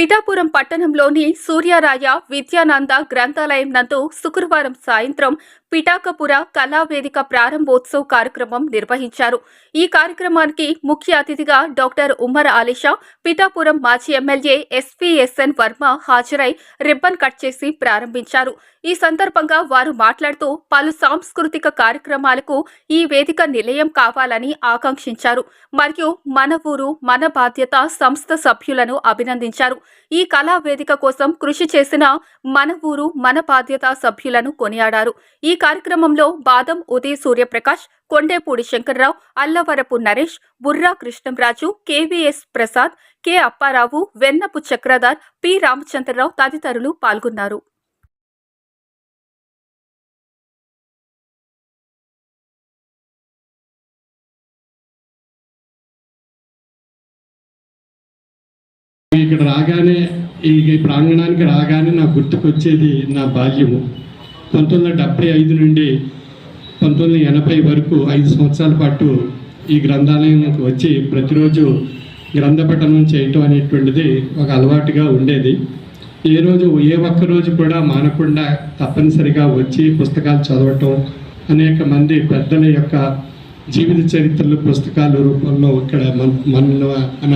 పిఠాపురం పట్టణంలోని సూర్యారాయ విద్యానంద గ్రంథాలయం నందు శుక్రవారం సాయంత్రం పిఠాకపుర కళావేదిక ప్రారంభోత్సవ కార్యక్రమం నిర్వహించారు. ఈ కార్యక్రమానికి ముఖ్య అతిథిగా డాక్టర్ ఉమ్మర్ ఆలిషా పిఠాపురం మాజీ ఎమ్మెల్యే ఎస్పీఎస్ఎన్ వర్మ హాజరై రిబ్బన్ కట్ చేసి ప్రారంభించారు. ఈ సందర్భంగా వారు మాట్లాడుతూ పలు సాంస్కృతిక కార్యక్రమాలకు ఈ వేదిక నిలయం కావాలని ఆకాంక్షించారు. మరియు మన ఊరు మన బాధ్యత సంస్థ సభ్యులను అభినందించారు. ఈ కళా వేదిక కోసం కృషి చేసిన మన ఊరు మన బాధ్యత సభ్యులను కొనియాడారు. ఈ కార్యక్రమంలో Badam Uday Suryaprakash Kondepudi Shankarrao Allavarapu Naresh Burra Krishnamraju KVS Prasad K Apparao Vennapu Chakradhar P Ramachandrarao తదితరులు పాల్గొన్నారు. ఇక్కడ రాగానే ఈ ప్రాంగణానికి రాగానే నాకు గుర్తుకొచ్చేది నా బాల్యము. పంతొమ్మిది వందల డెబ్బై ఐదు నుండి పంతొమ్మిది వందల ఎనభై వరకు ఐదు సంవత్సరాల పాటు ఈ గ్రంథాలయంకి వచ్చి ప్రతిరోజు గ్రంథపఠనం చేయటం అనేటువంటిది ఒక అలవాటుగా ఉండేది. ఏ రోజు ఏ ఒక్క రోజు కూడా మానకుండా తప్పనిసరిగా వచ్చి పుస్తకాలు చదవటం అనేక మంది పెద్దల యొక్క జీవిత చరిత్రలు పుస్తకాల రూపంలో ఇక్కడ మన మన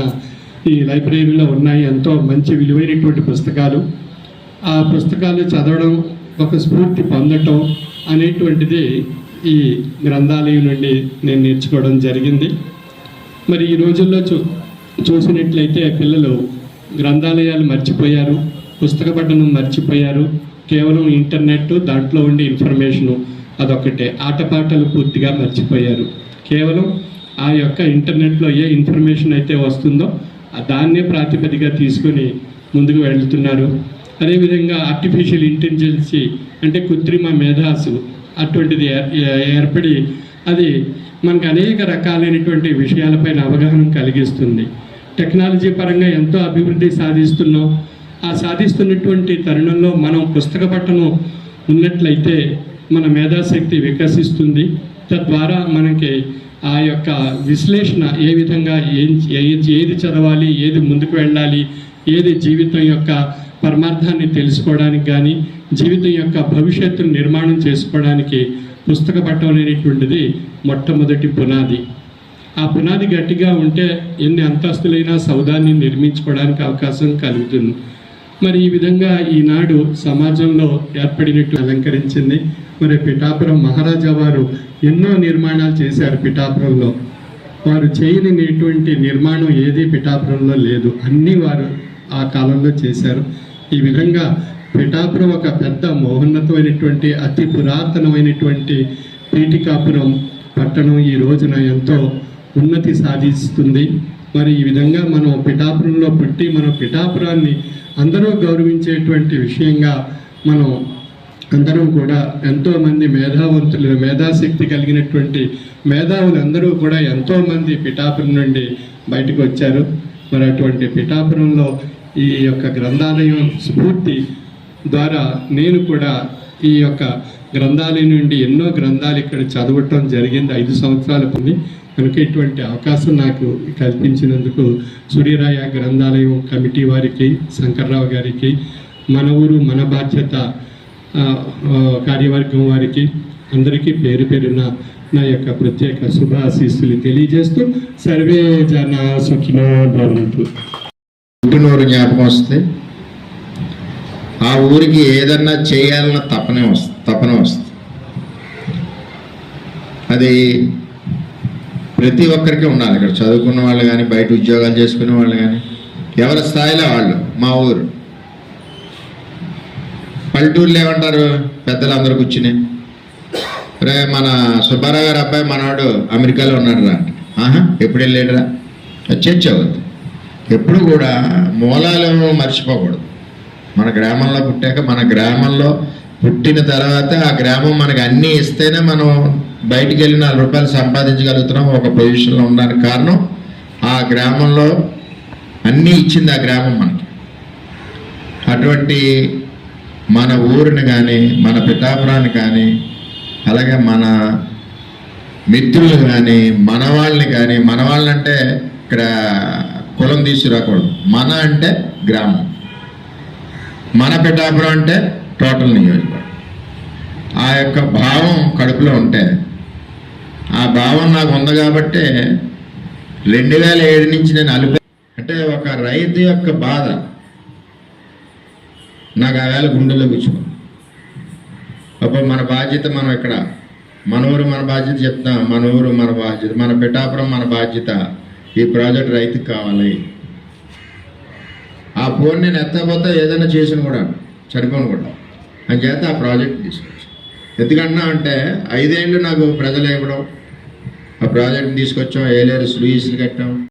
ఈ లైబ్రరీలో ఉన్నాయి ఎంతో మంచి విలువైనటువంటి పుస్తకాలు. ఆ పుస్తకాలు చదవడం ఒక స్ఫూర్తి పొందటం అనేటువంటిది ఈ గ్రంథాలయం నుండి నేను నేర్చుకోవడం జరిగింది. మరి ఈ రోజుల్లో చూ చూసినట్లయితే పిల్లలు గ్రంథాలయాలు మర్చిపోయారు పుస్తక పఠనం మర్చిపోయారు కేవలం ఇంటర్నెట్ దాంట్లో ఉండే ఇన్ఫర్మేషను అదొకటే ఆటపాటలు పూర్తిగా మర్చిపోయారు. కేవలం ఆ యొక్క ఇంటర్నెట్లో ఏ ఇన్ఫర్మేషన్ అయితే వస్తుందో దాన్నే ప్రాతిపదిగా తీసుకొని ముందుకు వెళ్తున్నారు. అదేవిధంగా ఆర్టిఫిషియల్ ఇంటెలిజెన్సీ అంటే కృత్రిమ మేధాసు అటువంటిది ఏ- ఏర్పడి అది మనకు అనేక రకాలైనటువంటి విషయాలపైన అవగాహన కలిగిస్తుంది. టెక్నాలజీ పరంగా ఎంతో అభివృద్ధి సాధిస్తున్నాం. ఆ సాధిస్తున్నటువంటి తరుణంలో మనం పుస్తక పట్టణం ఉన్నట్లయితే మన మేధాశక్తి వికసిస్తుంది. తద్వారా మనకి ఆ యొక్క విశ్లేషణ ఏ విధంగా ఏం ఏది చదవాలి ఏది ముందుకు వెళ్ళాలి ఏది జీవితం యొక్క పరమార్థాన్ని తెలుసుకోవడానికి కానీ జీవితం యొక్క భవిష్యత్తును నిర్మాణం చేసుకోవడానికి పుస్తక పట్టం అనేటువంటిది మొట్టమొదటి పునాది. ఆ పునాది గట్టిగా ఉంటే ఎన్ని అంతస్తులైనా సౌదాన్ని నిర్మించుకోవడానికి అవకాశం కలుగుతుంది. మరి ఈ విధంగా ఈనాడు సమాజంలో ఏర్పడినట్టు అలంకరించింది. మరి పిఠాపురం మహారాజా వారు ఎన్నో నిర్మాణాలు చేశారు పిఠాపురంలో. వారు చేయనిటువంటి నిర్మాణం ఏది పిఠాపురంలో లేదు. అన్నీ వారు ఆ కాలంలో చేశారు. ఈ విధంగా పిఠాపురం ఒక పెద్ద మోహన్నతమైనటువంటి అతి పురాతనమైనటువంటి పీఠికాపురం పట్టణం ఈ రోజున ఎంతో ఉన్నతి సాధిస్తుంది. మరి ఈ విధంగా మనం పిఠాపురంలో పుట్టి మనం పిఠాపురాన్ని అందరూ గౌరవించేటువంటి విషయంగా మనం అందరం కూడా ఎంతోమంది మేధావంతులు మేధాశక్తి కలిగినటువంటి మేధావులు అందరూ కూడా ఎంతోమంది పిఠాపురం నుండి బయటకు వచ్చారు. మరి అటువంటి పిఠాపురంలో ఈ యొక్క గ్రంథాలయం స్ఫూర్తి ద్వారా నేను కూడా ఈ యొక్క గ్రంథాలయం నుండి ఎన్నో గ్రంథాలు ఇక్కడ చదవటం జరిగింది. ఐదు సంవత్సరాల పని కనుక ఇటువంటి అవకాశం నాకు కల్పించినందుకు సూర్యరాయ గ్రంథాలయం కమిటీ వారికి శంకర్రావు గారికి మన ఊరు మన బాధ్యత కార్యవర్గం వారికి అందరికీ పేరు పేరున నా యొక్క ప్రత్యేక శుభాశీస్సులు తెలియజేస్తూ సర్వే జన సుఖినో భవంతు. జ్ఞాపకం వస్తే ఆ ఊరికి ఏదన్నా చేయాలన్న తపనే వస్తుంది తపన వస్తుంది. అది ప్రతి ఒక్కరికి ఉండాలి. ఇక్కడ చదువుకున్న వాళ్ళు కానీ బయట ఉద్యోగాలు చేసుకునే వాళ్ళు కానీ ఎవరి స్థాయిలో వాళ్ళు మా ఊరు. పల్లెటూరులో ఏమంటారు పెద్దలు అందరు కూర్చుని? రే మన సుబ్బారావు గారు అబ్బాయి మనవాడు అమెరికాలో ఉన్నాడు రా ఆహా ఎప్పుడు వెళ్ళాడురా? చర్చవద్దు ఎప్పుడు కూడా మూలాలను మర్చిపోకూడదు. మన గ్రామంలో పుట్టాక మన గ్రామంలో పుట్టిన తర్వాత ఆ గ్రామం మనకు అన్నీ ఇస్తేనే మనం బయటికి వెళ్ళి నాలుగు రూపాయలు సంపాదించగలుగుతున్నాం ఒక పొజిషన్లో ఉండడానికి కారణం ఆ గ్రామంలో అన్నీ ఇచ్చింది ఆ గ్రామం మనకి. అటువంటి మన ఊరిని కానీ మన పిఠాపురాన్ని కానీ అలాగే మన మిత్రులు కానీ మన వాళ్ళని కానీ మన వాళ్ళంటే ఇక్కడ కులం తీసుకురాకూడదు మన అంటే గ్రామం. మన పిఠాపురం అంటే టోటల్ నియోజకవర్గం. ఆ యొక్క భావం కడుపులో ఉంటే ఆ భావం నాకు ఉంది కాబట్టి రెండు వేల ఏడు నుంచి నేను అలిపి అంటే ఒక రైతు యొక్క బాధ నాకు ఆ వేళ గుండెలో కూర్చుకుంది అప్పుడు మన బాధ్యత మనం ఇక్కడ మన ఊరు మన బాధ్యత చెప్తాం మన ఊరు మన బాధ్యత మన పిఠాపురం మన బాధ్యత ఈ ప్రాజెక్ట్ రైతుకి కావాలి. ఫోన్ నేను ఎత్తపోతే ఏదైనా చేసిన కూడా చనిపోను కూడా. అని చేత ఆ ప్రాజెక్ట్ తీసుకొచ్చి. ఎందుకన్నా అంటే ఐదేళ్ళు నాకు ప్రజలు ఇవ్వడం ఆ ప్రాజెక్ట్ తీసుకొచ్చాం ఏలేరు స్లూయిస్లు కట్టాం.